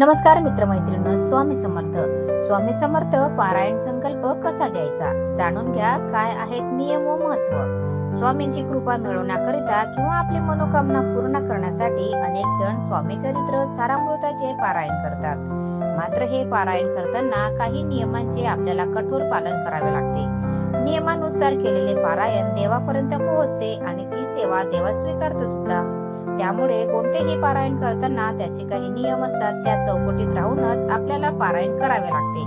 नमस्कार मित्रमैत्रिणी स्वामी समर्थ. स्वामी समर्थ पारायण संकल्प कसा घ्यायचा? जाणून घ्या काय आहेत नियम व महत्त्व. स्वामींची कृपा मिळवण्याकरिता किंवा आपली मनोकामना पूर्ण करण्यासाठी अनेक जण स्वामी चरित्र सारामृताचे पारायण करतात. मात्र हे पारायण करताना काही नियमांचे आपल्याला कठोर पालन करावे लागते. नियमानुसार केलेले पारायण देवापर्यंत पोहोचते आणि ती सेवा देवा स्वीकारतो सुद्धा. त्यामुळे कोणतेही पारायण करताना त्याचे काही नियम असतात त्या चौकटीत राहूनच आपल्याला पारायण करावे लागते.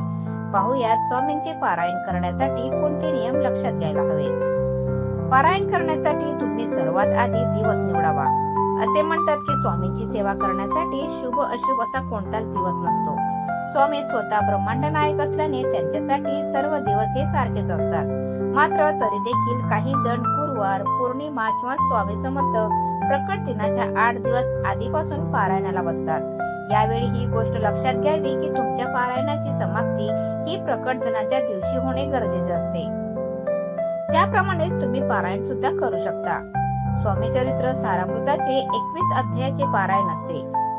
पाहुयात स्वामींचे पारायण करण्यासाठी कोणते नियम लक्षात घ्यायला हवेत पारायण करण्यासाठी तुम्ही सर्वात आधी दिवस निवडावा. असे म्हणतात की स्वामींची सेवा करण्यासाठी शुभ अशुभ असा कोणताच दिवस नसतो. स्वामी स्वतः ब्रह्मांड नायक असल्याने त्यांच्यासाठी सर्व दिवस हे सारखेच असतात. मात्र तरी देखील काही जण गुरुवार पौर्णिमा किंवा स्वामी समर्थ प्रकट दिनाच्या आठ दिवस आधीपासून पारायणाला बसतात. यावेळी ही गोष्ट लक्षात घ्यावी की तुमच्या पारायणाची समाप्ती ही प्रकट दिनाच्या दिवशी होणे गरजेचे असते. त्याप्रमाणेच तुम्ही पारायण सुद्धा करू शकता. स्वामी चरित्र सारामृताचे एकवीस अध्यायाचे पारायण असते.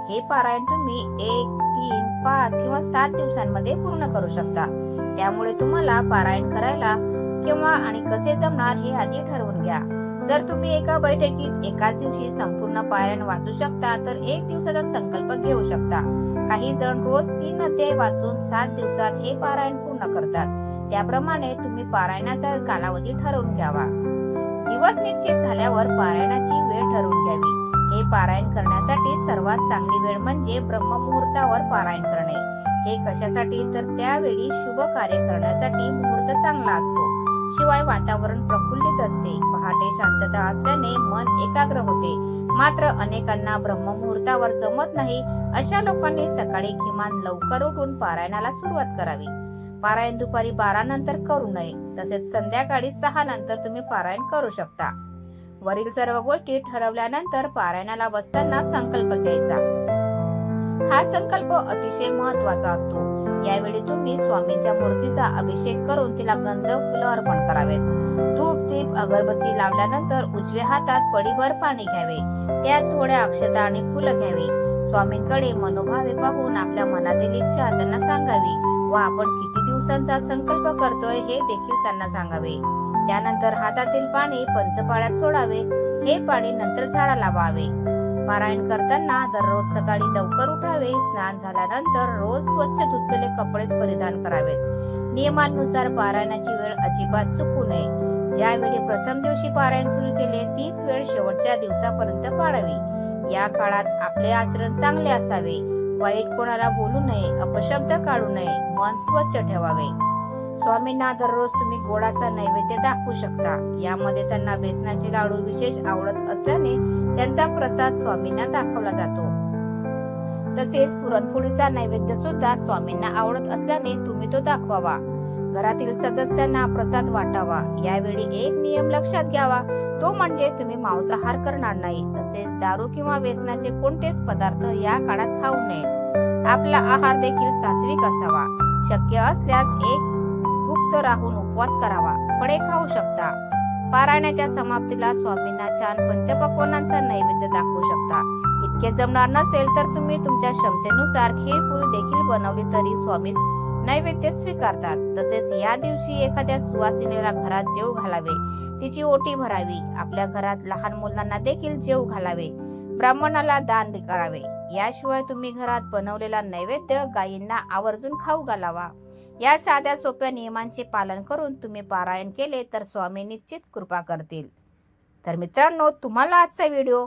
हे पारायण तुम्ही एक तीन पाच किंवा सात दिवसांमध्ये पूर्ण करू शकता. त्यामुळे तुम्हाला पारायण करायला केव्हा आणि कसे जमणार हे आधी ठरवून घ्या. जर तुम्ही एका बैठकीत एकाच दिवशी संपूर्ण पारायण वाचू शकता तर एक दिवसाचा संकल्प घेऊ शकता. काही जण रोज तीन अध्याय वाचून सात दिवसात हे पारायण पूर्ण करतात. त्याप्रमाणे तुम्ही पारायणाचा कालावधी ठरवून घ्यावा. दिवस निश्चित झाल्यावर पारायणाची वेळ ठरवून घ्यावी. हे पारायण करण्यासाठी सर्वात चांगली वेळ म्हणजे ब्रह्ममुहूर्तावर पारायण करणे. हे कशासाठी? तर त्यावेळी शुभ कार्य करण्यासाठी मुहूर्त चांगला असतो. शिवाय वातावरण प्रफुल्लित असते. पहाटे शांतता असल्याने मन एकाग्र होते. मात्र अनेकांना ब्रह्ममुहूर्तावर जमत नाही अशा लोकांनी सकाळी किमान लवकर उठून पारायणाला सुरुवात करावी. पारायण दुपारी बारा नंतर करू नये तसेच संध्याकाळी सहा नंतर तुम्ही पारायण करू शकता. वरील सर्व गोष्टी ठरवल्यानंतर पारायणाला बसताना संकल्प घ्यायचा. हा संकल्प अतिशय महत्त्वाचा असतो. यावेळी तुम्ही स्वामींच्या मूर्तीचा अभिषेक करून तिला गंध फुलं अर्पण करावेत. धूप दीप अगरबत्ती लावल्यानंतर उजव्या हातात पडीभर पाणी घ्यावे. त्यात थोड्या अक्षता आणि फुलं घ्यावी. स्वामींकडे मनोभावे पाहून आपल्या मनातील इच्छा त्यांना सांगावी व आपण किती दिवसांचा संकल्प करतोय हे देखील त्यांना सांगावे. त्यानंतर हातातील पाणी पंचपाळ्यात सोडावे. हे पाणी नंतर झाडा लावावे पारायण करताना दररोज सकाळी लवकर करावे स्नान झाल्यानंतर रोज स्वच्छ धुतलेले कपडेच परिधान करावेत. नियमानुसार पारायणाची वेळ अजिबात चुकू नये. ज्यावेळी प्रथम दिवशी पारायण सुरू केले तीच वेळ शेवटच्या दिवसापर्यंत पाळावी. या काळात आपले आचरण चांगले असावे. वाईट कोणाला बोलू नये अपशब्द काढू नये मन स्वच्छ ठेवावे. स्वामींना दररोज तुम्ही गोडाचा नैवेद्य दाखवू शकता. यामध्ये त्यांना बेसनाचे लाडू विशेष आवडत असल्याने त्यांचा प्रसाद स्वामींना दाखवला जातो. तसेच पुरणपोळीचा नैवेद्य सुद्धा स्वामींना आवडत असल्याने तुम्ही तो दाखवावा. घरातील सदस्यांना प्रसाद वाटावा. यावेळी एक नियम लक्षात घ्यावा. तो म्हणजे तुम्ही मांसाहार करणार नाही. तसेच दारू किंवा व्यसनाचे कोणतेच पदार्थ या काळात खाऊ नयेत आपला आहार देखील सात्विक असावा. शक्य असल्यास एक गुप्त राहून उपवास करावा. फळे खाऊ शकता. पारायणाच्या समाप्तीला स्वामींना छान पंचपक्वानांचा नैवेद्य दाखवू शकता. इतके जमणार नसेल तर तुम्ही तुमच्या क्षमतेनुसार खीरपुरी देखील बनवली तरी स्वामी नैवेद्य स्वीकारतात. तसेच या दिवशी एखाद्या सुवासिनीला घरात जेव घालावे. तिची ओटी भरावी. आपल्या घरात लहान मुलांना देखील जेव घालावे. ब्राह्मणाला दान करावे. याशिवाय तुम्ही घरात बनवलेला नैवेद्य गायींना आवर्जून खाऊ घालावा. या साध्या सोप्या नियमांचे पालन करून तुम्ही पारायण केले तर स्वामी निश्चित कृपा करतील. तर मित्रांनो तुम्हाला आजचा व्हिडिओ